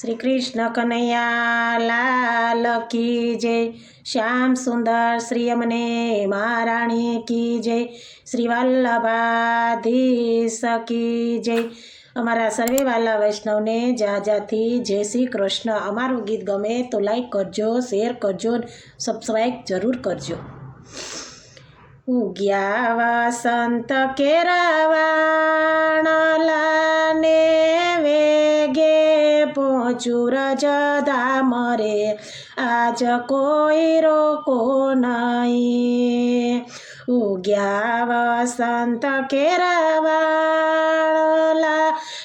શ્રી કૃષ્ણ કનૈયા લાલ કી જય. શ્યામ સુંદર શ્રી અમને મહારાણી કી જય. શ્રી વલ્લભાધીશ કી જય. અમારા સર્વે વાલા વૈષ્ણવને જાજાથી જય શ્રી કૃષ્ણ. અમારું ગીત ગમે તો લાઈક કરજો શેર કરજો સબસ્ક્રાઈબ જરૂર કરજો. ઉગ્યા વસંત કેરાવાણલાને વેગે પહોંચું રજધામ રે આજ કોઈ રોકો નહીં ઉગ્યા વસંત કેરાવાળલા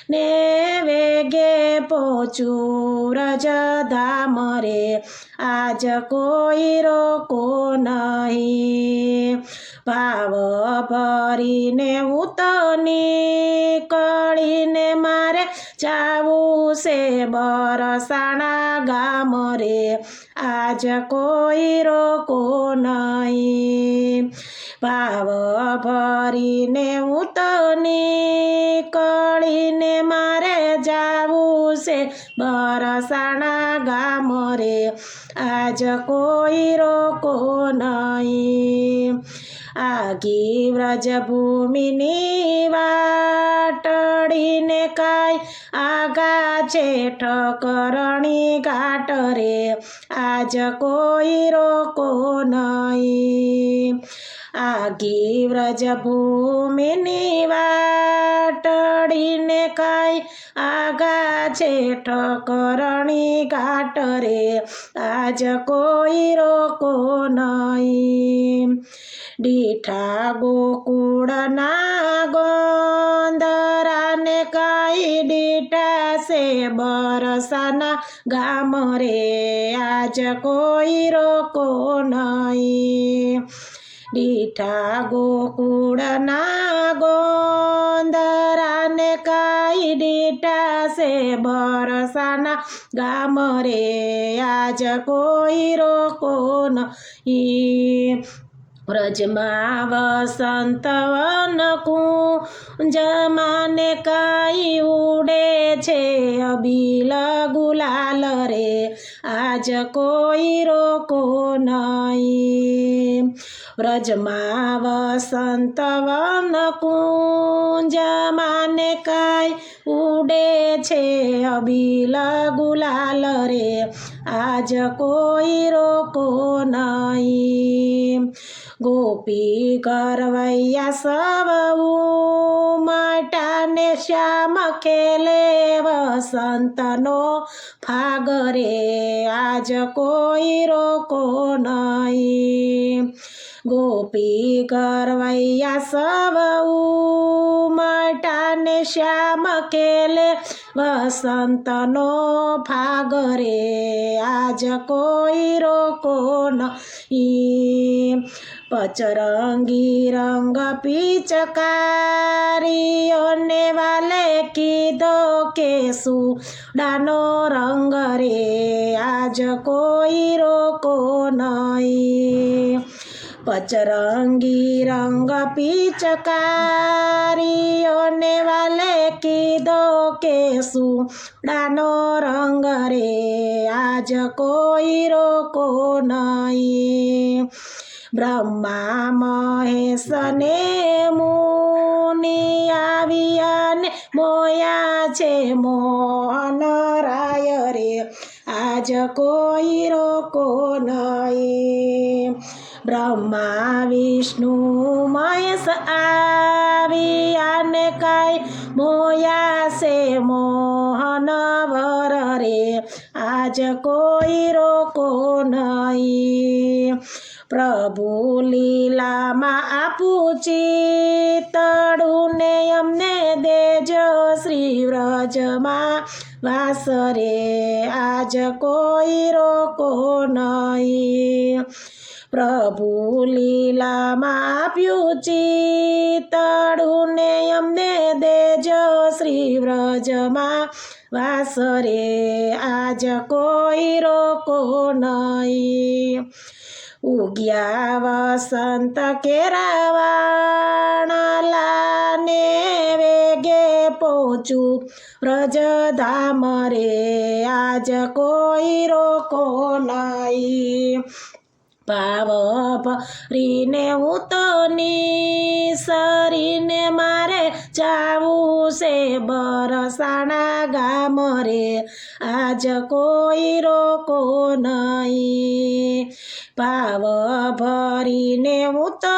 ને વેગે પહોંચું રજધામ રે આજ કોઈ રોકો નહીં ભાવ ભરીને હું તો નીકળીને મારે જાવું છે બરસાણા ગામ રે. આજ કોઈ રોકો નહીં ભાવ ભરીને હું તને નીકળીને મારે જાવું છે બરસાણા ગામ રે આજ કોઈ રોકો નહીં આગી વ્રજભૂમિની વાટડીને કાંઈ આગા છે ઠકરણી ઘાટ રે આજ કોઈ રોકો નહીં. આગી વ્રજ ભૂમિની વાટડીને કાંઈ આગા છે ઠકરણી ઘાટ રે. આજ કોઈ રોકો નહીં. ડીઠા ગોકુળના બરસાના ગામ રે આજ કોઈ રોકો નહીં. દીઠા ગોકુળના ગોંદરાને કાઈ દીઠા સે બરસાના ગામ રે આજ કોઈ રોકો નહીં. વ્રજમાં વસંત કું જમાને કાઈ ઉડે છે અબીલ ગુલાલ રે આજ કોઈ રોકો નહીં વ્રજમાં વસંત વન કુંજમાને કાય ઉડે છે અબિલ ગુલાલ રે આજ કોઈ રોકો નહીં ગોપી કરવૈયા સવ મટાને શ્યામ ખેલે વસંતનો ફાગરે આજ કોઈ રોકો નહીં. ગોપી કરવૈયા સવ મટાને શ્યામ કેલે, વસંતનો ફાગરે આજ કોઈ રોકો નહીં પચરંગી રંગ પિચકારીઓને વાલે કીધો કે સુડાનો રંગ રે, આજ કોઈ રોકો નહીં પચરંગી રંગ પિચકારીઓને વાલે કીધો કે સુડાનો રંગ રે, આજ કોઈ રોકો નહીં. બ્રહ્મા મહેશને મુનિ આવ્યાને મોયા છે મોહન રાય રે, આજ કોઈ રોકો નહીં. બ્રહ્મા, વિષ્ણુ, મહેશ આવ્યાને કાંઈ મોયા સે મોહન વર રે. આજ કોઈ રોકો નહીં. પ્રભુ લીલામાં આપું ચિતડું ને અમને દેજો શ્રી વ્રજમાં વાસરે આજ કોઈ રોકો નહીં. પ્રભુ લીલામાં આપ્યું ચિતડું ને અમને દેજો શ્રી વ્રજમાં વાસરે આજ કોઈ રોકો નહીં. ઉગ્યા વસંત કેરાવાણાલાને વેગે પહોંચું. વ્રજધામ રે આજ કોઈ રોકો નહીં. ભાવ ભરીને હું તો સરીને મારે જાવું છે બરસાણા ગામ રે આજ કોઈ રોકો નહીં. ભાવ ભરીને હું તો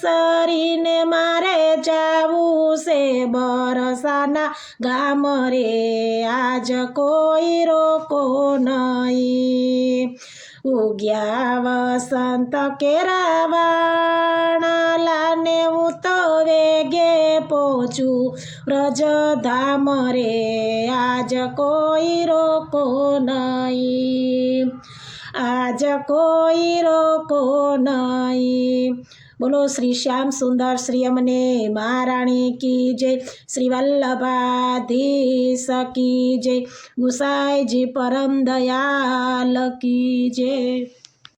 સરીને મારે જાવું છે બરસાના ગામ રે આજ કોઈ રોકો નહીં. ઉગ્યા વસંત કેરાવાણાલાને હું તો વેગે પહોંચું વ્રજધામ રે આજ કોઈ રોકો નહીં. આજ કોઈ રોકો નહીં. બોલો શ્રી શ્યામ સુંદર શ્રી અમને મહારાણી કી જય. શ્રી વલ્લભાધીશ કી જય. ગુસાઈજી પરમ દયાલ કી જય.